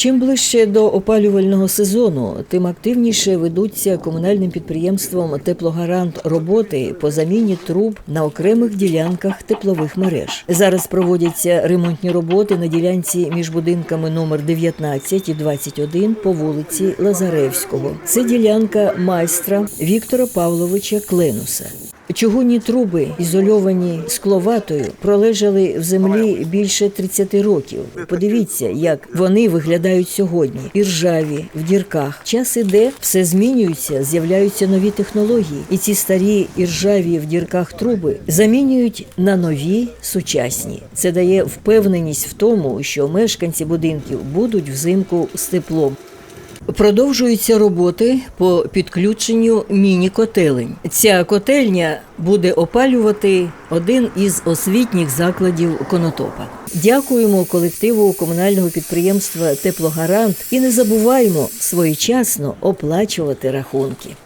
Чим ближче до опалювального сезону, тим активніше ведуться комунальним підприємством Теплогарант роботи по заміні труб на окремих ділянках теплових мереж. Зараз проводяться ремонтні роботи на ділянці між будинками номер 19 і 21 по вулиці Лазаревського. Це ділянка майстра Віктора Павловича Кленуса. Чугунні труби, ізольовані скловатою, пролежали в землі більше 30 років. Подивіться, як вони виглядають сьогодні. Іржаві, в дірках. Час іде, все змінюється, з'являються нові технології. І ці старі іржаві в дірках труби замінюють на нові сучасні. Це дає впевненість в тому, що мешканці будинків будуть взимку з теплом. Продовжуються роботи по підключенню міні-котелень. Ця котельня буде опалювати один із освітніх закладів Конотопа. Дякуємо колективу комунального підприємства Теплогарант і не забуваємо своєчасно оплачувати рахунки.